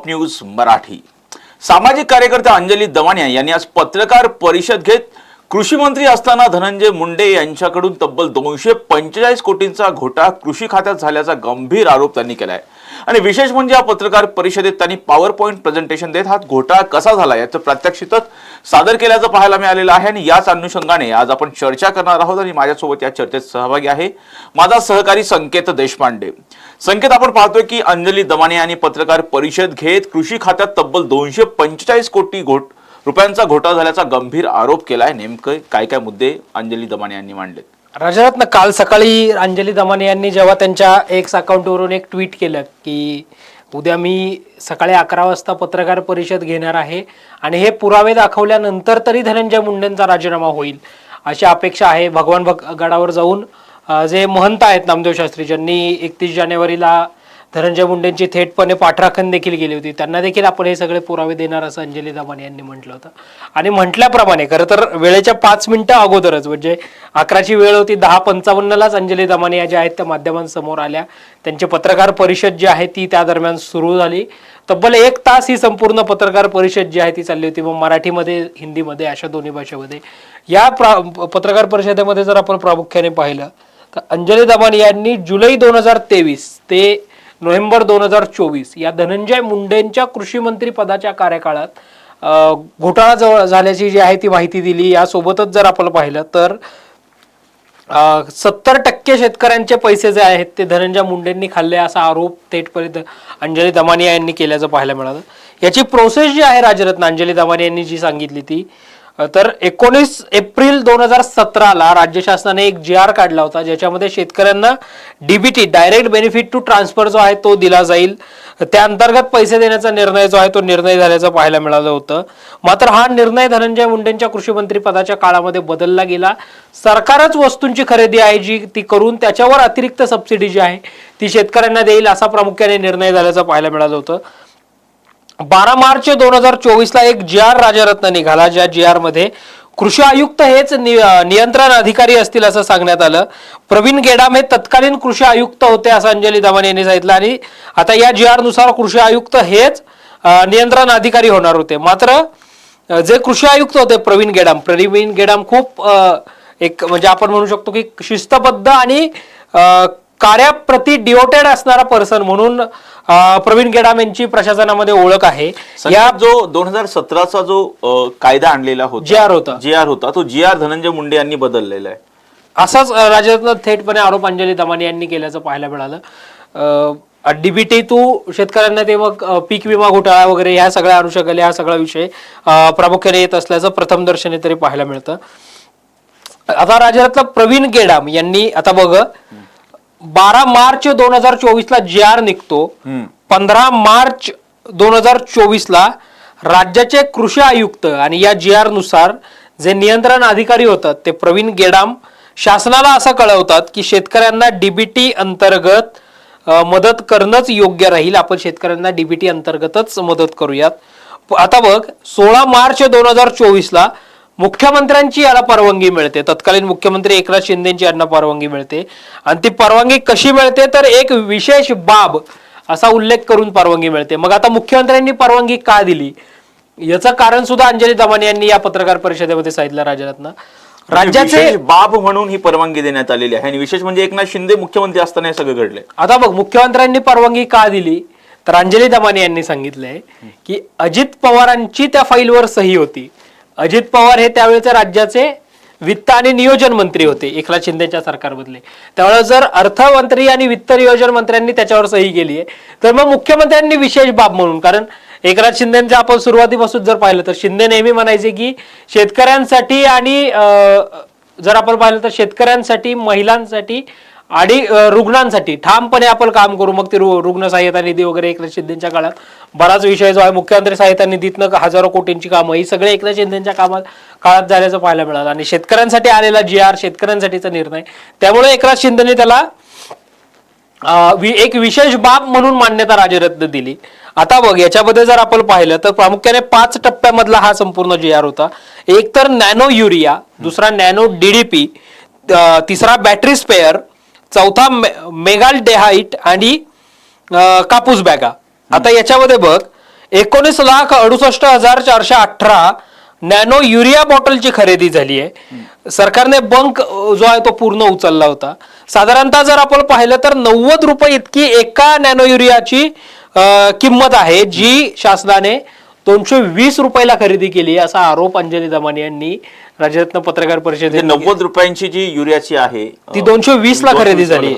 Top news Marathi. सामाजिक कार्यकर्त्या अंजली दवानिया यांनी आज पत्रकार परिषद घेत कृषी मंत्री असताना धनंजय मुंडे यांच्याकडून तब्बल दोनशे पंचेचाळीस कोटींचा घोटाळा कृषी खात्यात झाल्याचा गंभीर आरोप त्यांनी केला आहे आणि विशेष म्हणजे या पत्रकार परिषदेत त्यांनी पॉवर पॉईंट प्रेझेंटेशन देत हा घोटाळा कसा झाला याचं प्रात्यक्षिकच सादर केल्याचं पाहायला मिळालेलं आहे आणि याच अनुषंगाने आज आपण चर्चा करणार आहोत आणि माझ्यासोबत या चर्चेत सहभागी आहे माझा सहकारी संकेत देशपांडे. संकेत आपण पाहतोय की अंजली दमाने यांनी पत्रकार परिषद घेत कृषी खात्यात तब्बल दोनशे पंचेचाळीस कोटी घोट रुपयांचा घोटाळा झाल्याचा गंभीर आरोप केलाय. नेमकं काय काय मुद्दे अंजली दमाने यांनी मांडलेत? राजरत्न काल सकाळी अंजली दमाने यांनी जेव्हा त्यांच्या एक्स अकाउंटवरून एक ट्विट केलं की उद्या मी सकाळी अकरा वाजता पत्रकार परिषद घेणार आहे आणि हे पुरावे दाखवल्यानंतर तरी धनंजय मुंडेंचा राजीनामा होईल अशी अपेक्षा आहे. भगवान भग गडावर जाऊन जे महंत आहेत नामदेव शास्त्री ज्यांनी एकतीस जानेवारीला धनंजय मुंडेंची थेटपणे पाठराखण देखील गेली होती. त्यांना देखील आपण हे सगळे पुरावे देणार असं अंजली दामाने यांनी म्हटलं होतं. आणि म्हटल्याप्रमाणे खरं तर वेळेच्या पाच मिनिटं अगोदरच म्हणजे अकराची वेळ होती दहा पंचावन्नलाच अंजली दामाने या ज्या आहेत त्या माध्यमांसमोर आल्या. त्यांची पत्रकार परिषद जी आहे ती त्या दरम्यान सुरू झाली. तब्बल एक तास ही संपूर्ण पत्रकार परिषद जी आहे ती चालली होती. मग मराठीमध्ये हिंदीमध्ये अशा दोन्ही भाषेमध्ये. या प्रा पत्रकार परिषदेमध्ये जर आपण प्रामुख्याने पाहिलं तर अंजली दमाने यांनी जुलै दोन हजार तेवीस ते नोव्हेंबर दोन हजार चोवीस या धनंजय मुंडेंच्या कृषी मंत्री पदाच्या कार्यकाळात घोटाळा जवळ झाल्याची जी आहे ती माहिती दिली. यासोबतच जर आपण पाहिलं तर सत्तर टक्के शेतकऱ्यांचे पैसे जे आहेत ते धनंजय मुंडेंनी खाल्ले असा आरोप थेटपर्यंत अंजली दमानिया यांनी केल्याचं पाहायला मिळालं. याची प्रोसेस जी आहे राजरत्न अंजली दमानिया यांनी जी सांगितली ती तर एकोणीस एप्रिल दोन हजार सतराला राज्य शासनाने एक जी आर काढला होता ज्याच्यामध्ये शेतकऱ्यांना DBT direct benefit to transfer जो आहे तो दिला जाईल. त्या अंतर्गत पैसे देण्याचा निर्णय जो आहे तो निर्णय झाल्याचं पाहायला मिळालं होतं. मात्र हा निर्णय धनंजय मुंडेंच्या कृषी मंत्री पदाच्या काळामध्ये बदलला गेला. सरकारच वस्तूंची खरेदी आहे जी ती करून त्याच्यावर अतिरिक्त सबसिडी जी आहे ती शेतकऱ्यांना देईल असा प्रामुख्याने निर्णय झाल्याचं पाहायला मिळालं होतं. बारा मार्च दोन हजार चोवीसला एक जी आर राजारत्न निघाला ज्या जी आरमध्ये कृषी आयुक्त हेच नि- नियंत्रण अधिकारी असतील असं सांगण्यात आलं. प्रवीण गेडाम हे तत्कालीन कृषी आयुक्त होते असं अंजली दमाने यांनी सांगितलं आणि आता या जी आरनुसार कृषी आयुक्त हेच नियंत्रण अधिकारी होणार होते. मात्र जे कृषी आयुक्त होते प्रवीण गेडाम प्रवीण गेडाम खूप एक म्हणजे आपण म्हणू शकतो की शिस्तबद्ध आणि कार्याप्रती डिओटेड असणारा पर्सन म्हणून प्रवीण गेडाम यांची प्रशासनामध्ये ओळख आहे. या जो दोन हजार सतराचा जो अ, कायदा आणलेला होता GR होता. जी आर होता तो जी आर धनंजय मुंडे यांनी बदललेला आहे. असाच अं, राजरत्न थेटपणे आरोप अंजली दमाने यांनी केल्याचं पाहायला मिळालं. डीबीटी टू शेतकऱ्यांना ते मग अं, पीक विमा घोटाळा वगैरे ह्या सगळ्या अनुषंगाने हा सगळा विषय अं, प्रामुख्याने येत असल्याचं प्रथम दर्शनी तरी पाहायला मिळतं. आता राजरत्न प्रवीण गेडाम यांनी आता बघ बारा मार्च दोन हजार चोवीस ला जी आर निघतो. पंधरा मार्च दोन हजार चोवीस ला राज्याचे कृषी आयुक्त आणि या जी आरनुसार जे नियंत्रण अधिकारी होतात ते प्रवीण गेडाम शासनाला असं कळवतात की शेतकऱ्यांना डीबीटी अंतर्गत मदत करणंच योग्य राहील आपण शेतकऱ्यांना डीबीटी अंतर्गतच मदत करूयात आता बघ सोळा मार्च दोन हजार चोवीस ला मुख्यमंत्र्यांची याला परवानगी मिळते. तत्कालीन मुख्यमंत्री एकनाथ शिंदेची यांना परवानगी मिळते. आणि ती परवानगी कशी मिळते? तर एक विशेष बाब असा उल्लेख करून परवानगी मिळते. मग आता मुख्यमंत्र्यांनी परवानगी का दिली? याचं कारण सुद्धा अंजली दमाने यांनी या पत्रकार परिषदेमध्ये सांगितलं राजरत्न. राज्याचे विशेष बाब म्हणून ही परवानगी देण्यात आलेली आहे. आणि विशेष म्हणजे एकनाथ शिंदे मुख्यमंत्री असताना हे सगळं घडलंय. आता बघ मुख्यमंत्र्यांनी परवानगी का दिली? तर अंजली दमाने यांनी सांगितलंय की अजित पवारांची त्या फाईलवर सही होती. अजित पवार हे त्यावेळेचे राज्याचे वित्त आणि नियोजन मंत्री होते एकनाथ शिंदेच्या सरकारमधले. त्यावेळेस जर अर्थमंत्री आणि वित्त नियोजन मंत्र्यांनी त्याच्यावर सही केली आहे तर मग मुख्यमंत्र्यांनी विशेष बाब म्हणून कारण एकनाथ शिंदेच्या आपण सुरुवातीपासून जर पाहिलं तर शिंदे नेहमी म्हणायचे की शेतकऱ्यांसाठी आणि जर आपण पाहिलं तर शेतकऱ्यांसाठी महिलांसाठी आणि रुग्णांसाठी ठामपणे आपण काम करू. मग ते रुग्ण सहाय्यता निधी वगैरे एकनाथ शिंदेच्या काळात बराच विषय जो आहे मुख्यमंत्री सहाय्यता निधीतनं हजारो कोटींची कामं ही सगळे एकनाथ शिंदेच्या कामात काळात झाल्याचं पाहायला मिळालं. आणि शेतकऱ्यांसाठी आलेला जी आर शेतकऱ्यांसाठीचा निर्णय त्यामुळे एकनाथ शिंदेने त्याला वि- एक विशेष बाब म्हणून मान्यता राजरत्न दिली. आता बघ याच्यामध्ये जर आपण पाहिलं तर प्रामुख्याने पाच टप्प्यामधला हा संपूर्ण जी आर होता. एक तर नॅनो युरिया दुसरा नॅनो डीडीपी तिसरा बॅटरी स्पेअर चौथा मे- मेगाल डेहाईट आणि कापूस बॅगा. आता याच्यामध्ये बघ एकोणीस लाख अडुसष्ट हजार चारशे अठरा नॅनो युरिया बॉटलची खरेदी झाली आहे. सरकारने बंक जो आहे तो पूर्ण उचलला होता. साधारणतः जर आपण पाहिलं तर नव्वद रुपये इतकी एका नॅनो युरियाची किंमत आहे जी शासनाने दोनशे वीस रुपयाला खरेदी केली असा आरोप अंजली दमानी यांनी राज्यरत्न पत्रकार म्हणजे परिषदेत नव्वद रुपयांची जी युरियाची आहे ती दोनशे वीस ला 220 खरेदी झाली.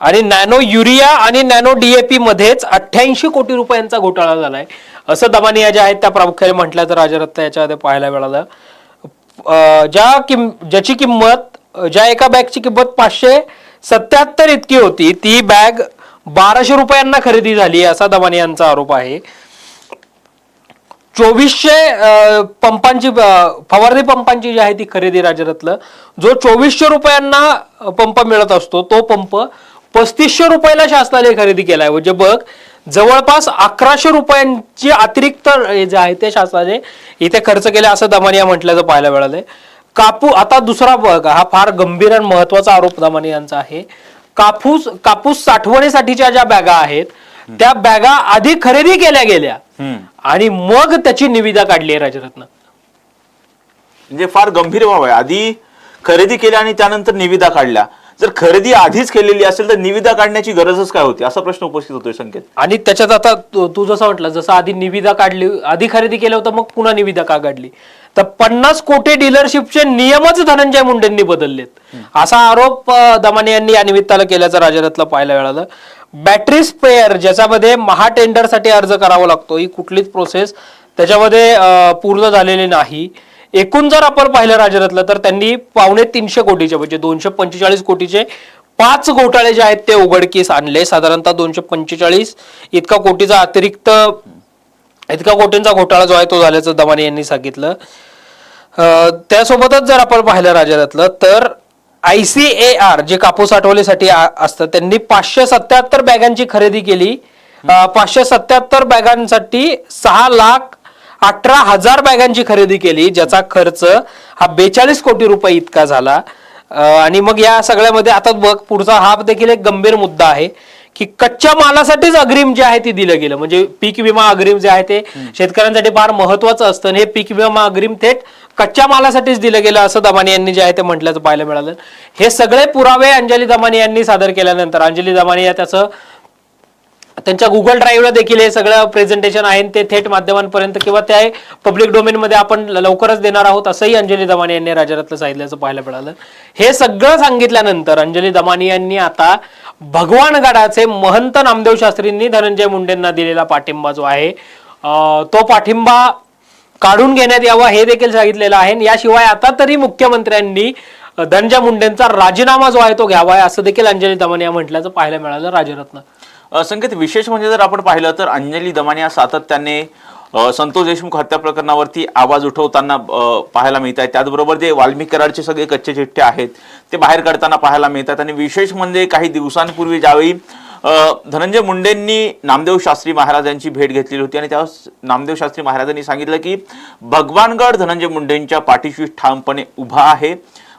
आणि नॅनो युरिया आणि नॅनो डीएपी मध्येच अठ्ठ्याऐंशी कोटी रुपयांचा घोटाळा झालाय. असं दमानिया ज्या आहेत त्या प्रामुख्याने म्हटल्या तर राजरत्न याच्यामध्ये पाहायला मिळालं. ज्या किम ज्याची किंमत ज्या एका बॅगची किंमत पाचशे सत्याहत्तर इतकी होती ती बॅग बाराशे रुपयांना खरेदी झाली असा दमानियांचा आरोप आहे. चोवीसशे पंपांची फवारणी पंपांची जी आहे ती खरेदी राज्यातलं जो चोवीसशे रुपयांना पंप मिळत असतो तो पंप पस्तीसशे रुपयाला शासनाने खरेदी केला आहे म्हणजे बघ जवळपास अकराशे रुपयांची अतिरिक्त जे आहे ते शासनाने इथे खर्च केले असं दमानिया म्हटल्याचं पाहायला मिळालंय. कापू आता दुसरा बघ हा फार गंभीर आणि महत्त्वाचा आरोप दमानियांचा आहे. कापूस कापूस साठवणीसाठीच्या ज्या बॅगा आहेत त्या बॅगा आधी खरेदी केल्या गेल्या. आणि मग त्याची निविदा काढली आहे राजरत्न. म्हणजे फार गंभीर बाब आहे. आधी खरेदी केल्या आणि त्यानंतर निविदा काढल्या. जर खरेदी आधीच केलेली असेल तर निविदा काढण्याची गरजच काय होती? असा प्रश्न उपस्थित होतोय संकेत. आणि त्याच्यात आता तू जसं म्हटलं जसं आधी निविदा काढली आधी खरेदी केलं होतं मग पुन्हा निविदा का काढली? तर पन्नास कोटी डीलरशिपचे नियमच धनंजय मुंडेंनी बदललेत. असा आरोप दमाने यांनी या निमित्तानं केल्याचं राजरत्न पाहायला मिळालं. बॅटरी स्पेअर ज्याच्यामध्ये महा टेंडरसाठी अर्ज करावा लागतो. ही कुठलीच प्रोसेस त्याच्यामध्ये पूर्ण झालेली नाही. एकूण जर आपण पाहिलं राजरत्न तर त्यांनी पावणे तीनशे कोटीचे म्हणजे दोनशे पंचेचाळीस कोटीचे पाच घोटाळे जे आहेत ते उघडकीस आणले. साधारणतः दोनशे पंचेचाळीस इतका कोटीचा अतिरिक्त इतका कोटींचा घोटाळा जो आहे तो झाल्याचं दमाने यांनी सांगितलं. त्यासोबतच जर आपण पाहिलं राजरत्न तर I C A R J कापूस साठवणीसाठी आ- असतं. त्यांनी पाचशे सत्याहत्तर बॅगांची खरेदी केली. पाचशे सत्याहत्तर बॅगांसाठी सहा लाख अठरा हजार बॅगांची खरेदी केली ज्याचा खर्च हा बेचाळीस कोटी रुपये इतका झाला. आणि मग या सगळ्यामध्ये आता बघ पुढचा हा देखील एक गंभीर मुद्दा आहे की कच्च्या मालासाठीच अग्रिम जे आहे ते दिलं गेलं. म्हणजे पीक विमा अग्रिम जे आहे ते शेतकऱ्यांसाठी फार महत्वाचं असतं आणि हे पीक विमा अग्रिम थेट कच्च्या मालासाठीच दिलं गेलं असं दमानी यांनी जे आहे ते म्हटल्याचं पाहायला मिळालं. हे सगळे पुरावे अंजली दमानी यांनी सादर केल्यानंतर अंजली दमानी या त्याचं त्यांच्या गुगल ड्राईव्हला देखील हे सगळं प्रेझेंटेशन आहे ते थेट माध्यमांपर्यंत किंवा त्या पब्लिक डोमेनमध्ये आपण लवकरच देणार आहोत असंही अंजली दमानी यांनी राजरत्न सांगितल्याचं पाहायला मिळालं. हे सगळं सांगितल्यानंतर अंजली दमानी यांनी आता भगवानगडाचे महंत नामदेव शास्त्रींनी धनंजय मुंडेंना दिलेला पाठिंबा जो आहे तो पाठिंबा काढून घेण्यात यावा हे देखील सांगितलेलं आहे. याशिवाय आता तरी मुख्यमंत्र्यांनी धनंजय मुंडेंचा राजीनामा जो आहे तो घ्यावा असं देखील अंजली दमानी या म्हटल्याचं पाहायला मिळालं. राजरत्न संकेत विशेष म्हणजे जर आपण पाहिलं तर अंजली दमानिया सातत्याने संतोष देशमुख हत्या प्रकरणावरती आवाज उठवताना पाहायला मिळत आहे. त्याचबरोबर जे वाल्मिक कराडचे सगळे कच्चे चिठ्ठे आहेत ते बाहेर काढताना पाहायला मिळतात. आणि विशेष म्हणजे काही दिवसांपूर्वी ज्यावेळी धनंजय मुंडेंनी नामदेव शास्त्री महाराजांची भेट घेतलेली होती आणि त्यावेळेस नामदेव शास्त्री महाराजांनी सांगितलं की भगवानगड धनंजय मुंडेंच्या पाठीशी ठामपणे उभा आहे.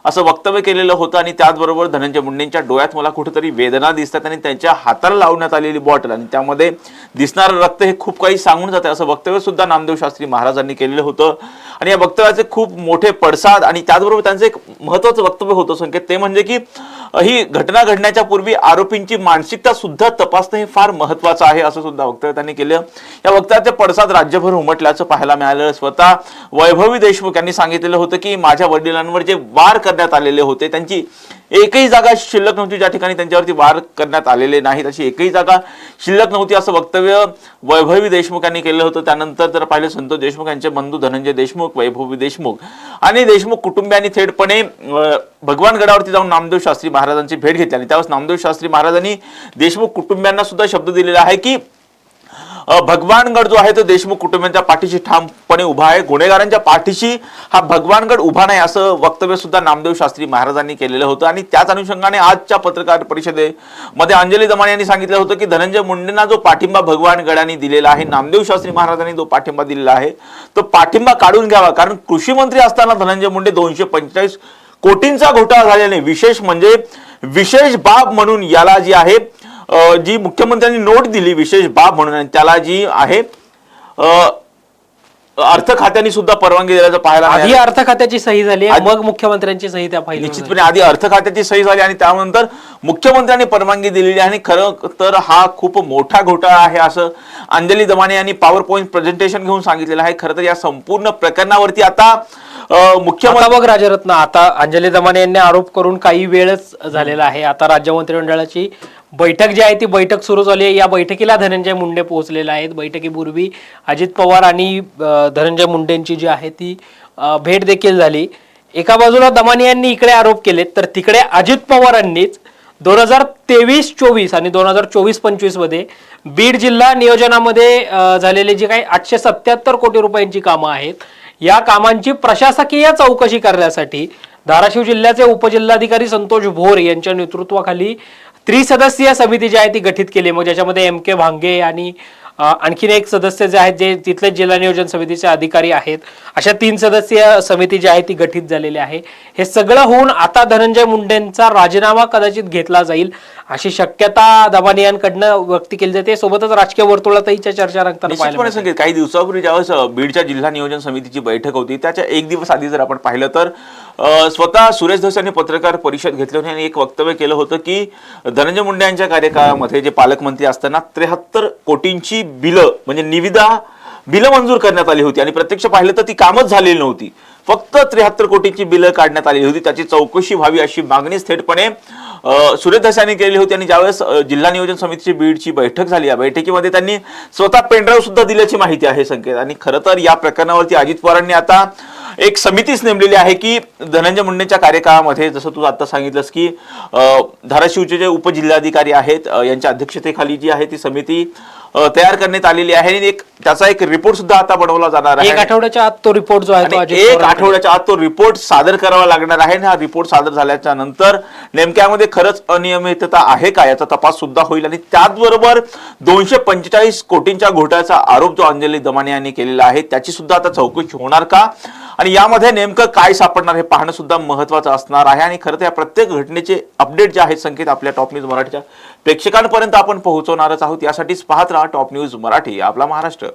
असं वक्तव्य केलेलं होतं आणि त्याचबरोबर धनंजय मुंडेंच्या डोळ्यात मला कुठेतरी वेदना दिसतात आणि त्यांच्या हाताला लावण्यात आलेली बॉटल आणि त्यामध्ये दिसणारं रक्त हे खूप काही सांगून जाते. असं वक्तव्य सुद्धा नामदेव शास्त्री महाराजांनी केलेलं होतं. आणि या वक्तव्याचे खूप मोठे पडसाद आणि त्याचबरोबर त्यांचं एक महत्वाचं वक्तव्य होतं संकेत ते म्हणजे की ही घटना घडण्याच्या पूर्वी आरोपींची मानसिकता सुद्धा तपासणं हे फार महत्वाचं आहे असं सुद्धा वक्तव्य त्यांनी केलं. या वक्तव्याचे पडसाद राज्यभर उमटल्याचं पाहायला मिळालं. स्वतः वैभवी देशमुख यांनी सांगितलेलं होतं की माझ्या वडिलांवर जे वार करण्यात आलेले होते. त्यांची एकही जागा शिल्लक नव्हती ज्या ठिकाणी त्यांच्यावरती वार करण्यात आलेले नाहीत. अशी एकही जागा शिल्लक नव्हती असं वक्तव्य वैभवी देशमुख यांनी केलं होतं. त्यानंतर जर पाहिलं संतोष देशमुख यांचे बंधू धनंजय देशमुख वैभवी देशमुख आणि देशमुख कुटुंबियांनी थेटपणे भगवानगडावरती जाऊन नामदेव शास्त्री महाराजांची भेट घेतली आणि त्यावेळेस नामदेव शास्त्री महाराजांनी देशमुख कुटुंबियांना सुद्धा शब्द दिलेला आहे की भगवानगड जो आहे तो देशमुख कुटुंबियांच्या पाठीशी ठामपणे उभा आहे. गुन्हेगारांच्या पाठीशी हा भगवानगड उभा नाही असं वक्तव्य सुद्धा नामदेव शास्त्री महाराजांनी केलेलं होतं. आणि त्याच अनुषंगाने आजच्या पत्रकार परिषदेमध्ये अंजली दमाने यांनी सांगितलं होतं की धनंजय मुंडेंना जो पाठिंबा भगवानगडाने दिलेला आहे नामदेव शास्त्री महाराजांनी जो पाठिंबा दिलेला आहे तो पाठिंबा काढून घ्यावा. कारण कृषी मंत्री असताना धनंजय मुंडे दोनशे पंचेचाळीस कोटींचा घोटाळा झाल्याने विशेष म्हणजे विशेष बाब म्हणून याला जी आहे जी मुख्यमंत्र्यांनी नोट दिली विशेष बाब म्हणून आणि त्याला जी आहे अर्थ खात्याने सुद्धा परवानगी दिल्याचं पाहायला आधी मिळालं. अर्थ खात्याची सही झाली आहे, मग मुख्यमंत्र्यांची सही त्या फाईल निश्चितपणे आधी अर्थ खात्याची सही झाली आणि त्यानंतर मुख्यमंत्र्यांनी परवानगी दिलेली आहे. आणि खरं तर हा खूप मोठा घोटाळा आहे असं अंजली दमाने यांनी पॉवर पॉईंट प्रेझेंटेशन घेऊन सांगितलेलं आहे. खरं तर या संपूर्ण प्रकरणावरती आता अ, आता मुख्यमंत्री बघ राजरत्न आता अंजली दमाने यांनी आरोप करून काही वेळच झालेला आहे. आता राज्य मंत्रिमंडळाची बैठक जी आहे ती बैठक सुरू झाली आहे. या बैठकीला धनंजय मुंडे पोहोचलेले आहेत. बैठकीपूर्वी अजित पवार आणि धनंजय मुंडेंची जी आहे ती भेट देखील झाली. एका बाजूला दमाने यांनी इकडे आरोप केलेत तर तिकडे अजित पवारांनीच दोन हजार तेवीस चोवीस आणि दोन हजार चोवीस पंचवीसमध्ये बीड जिल्हा नियोजनामध्ये झालेले जे काही आठशे सत्याहत्तर कोटी रुपयांची कामं आहेत या कामांची प्रशासकीय चौकशी करण्यासाठी धाराशिव जिल्ह्याचे उपजिल्हाधिकारी संतोष भोर यांच्या नेतृत्वाखाली त्रिसदस्यीय समिती जी आहे ती गठीत केली मग ज्याच्यामध्ये एम के भांगे आणि आणखीन एक सदस्य जे आहेत जे तिथले जिल्हा नियोजन समितीचे अधिकारी आहेत अशा तीन सदस्यीय समिती जी आहे ती गठीत झालेली आहे. हे सगळं होऊन आता धनंजय मुंडेंचा राजीनामा कदाचित घेतला जाईल अशी शक्यता दमानियांकडनं व्यक्त केली जाते. सोबतच राजकीय वर्तुळातही चर्चा रंगताना काही दिवसापूर्वी ज्यावेळेस बीडच्या जिल्हा नियोजन समितीची बैठक होती त्याच्या एक दिवस आधी जर आपण पाहिलं तर स्वतः सुरेश धस यांनी पत्रकार परिषद घेतली होती आणि एक वक्तव्य केलं होतं की धनंजय मुंडे यांच्या कार्यकाळामध्ये जे पालकमंत्री असताना त्र्याहत्तर कोटींची बिलं म्हणजे निविदा बिलं मंजूर करण्यात आली होती. आणि प्रत्यक्ष पाहिलं तर ती कामच झालेली नव्हती. फक्त त्र्याहत्तर कोटीची बिलं काढण्यात आली होती. त्याची चौकशी व्हावी अशी मागणी थेटपणे सुरेश यांनी केली होती. आणि ज्यावेळेस जिल्हा नियोजन समितीची बीडची बैठक झाली. या बैठकीमध्ये त्यांनी स्वतः पेनड्राईव्ह सुद्धा दिल्याची माहिती आहे संकेत. आणि खरं तर या प्रकरणावरती अजित पवारांनी आता एक समितीच नेमलेली आहे की धनंजय मुंडेंच्या कार्यकाळामध्ये जसं तू आता सांगितलंस की धाराशिवचे जे उपजिल्हाधिकारी आहेत यांच्या अध्यक्षतेखाली जी आहे ती समिती तयार करण्यात आलेली आहे आणि एक त्याचा एक रिपोर्ट सुद्धा आता बनवला जाणार आहे. एक आठवड्याच्या आत तो रिपोर्ट जो आहे एक आठवड्याच्या आत तो रिपोर्ट सादर करावा लागणार आहे आणि हा रिपोर्ट सादर झाल्याच्यानंतर नेमक्यामध्ये खरंच अनियमितता आहे का याचा तपास सुद्धा होईल आणि त्याचबरोबर दोनशे पंचेचाळीस कोटींच्या घोटाळ्याचा आरोप जो अंजली दमाने यांनी केलेला आहे त्याची सुद्धा आता चौकशी होणार का? आणि यामध्ये नेमकं काय सापडणार हे पाहणं सुद्धा महत्वाचं असणार आहे. आणि खरं तर या प्रत्येक घटनेचे अपडेट जे आहेत संकेत आपल्या टॉप न्यूज मराठीच्या प्रेक्षकांपर्यंत आपण पोहोचवणारच आहोत. यासाठीच पाहत राहा टॉप न्यूज मराठी आपला महाराष्ट्र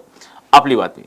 आपली बातमी.